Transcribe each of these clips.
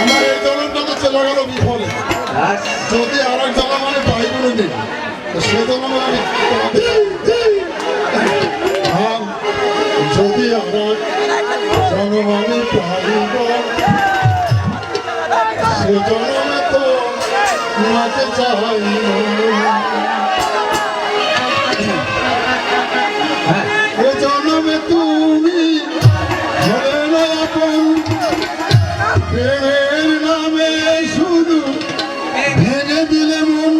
আমার এই দলনটা চলে গেল বিফলে। যদি আর এক দল আমার পাই করে দিন সে দল যদি আমার জনমানে পাইব জান্নাত চাই। হ্যাঁ, এ তুমি ধরে শুধু ভেঙে দিলে মন।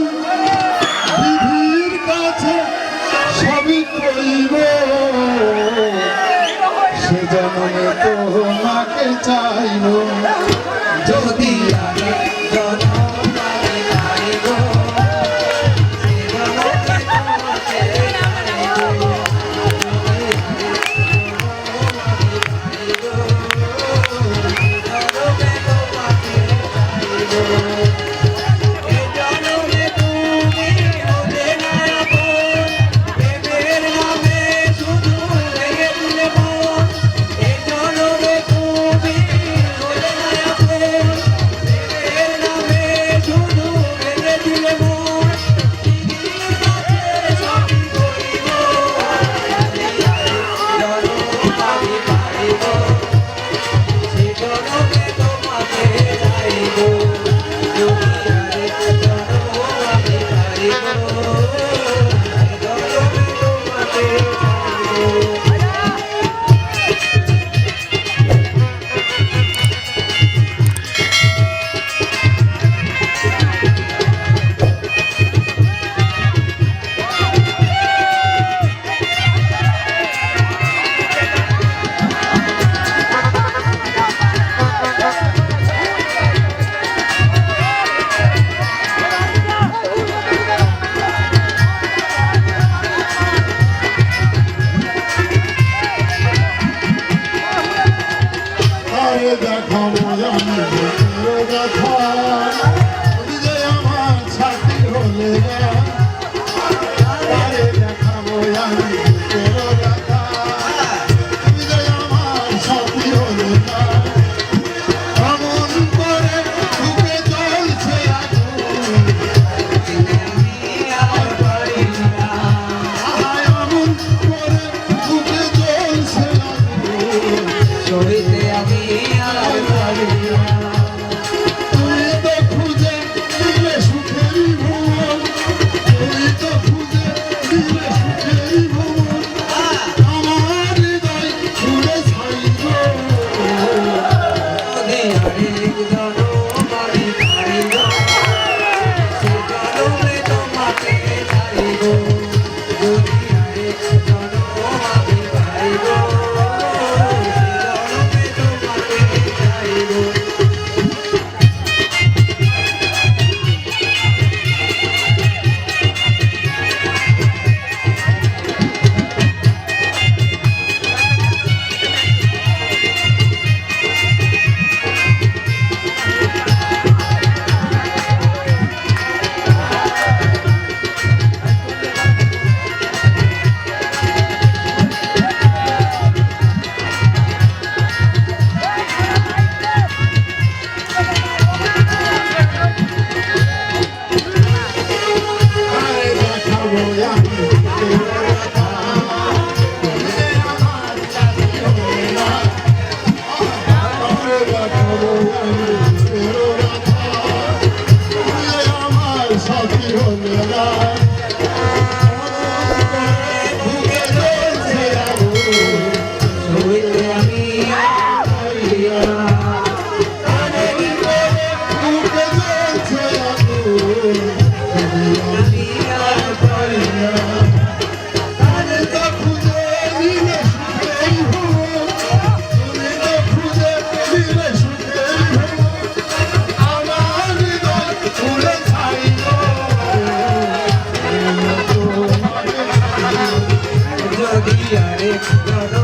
কাছে সবই কইব সে জন্মে তোমাকে চাইব। যদি আমি Goiânia চারে দাদা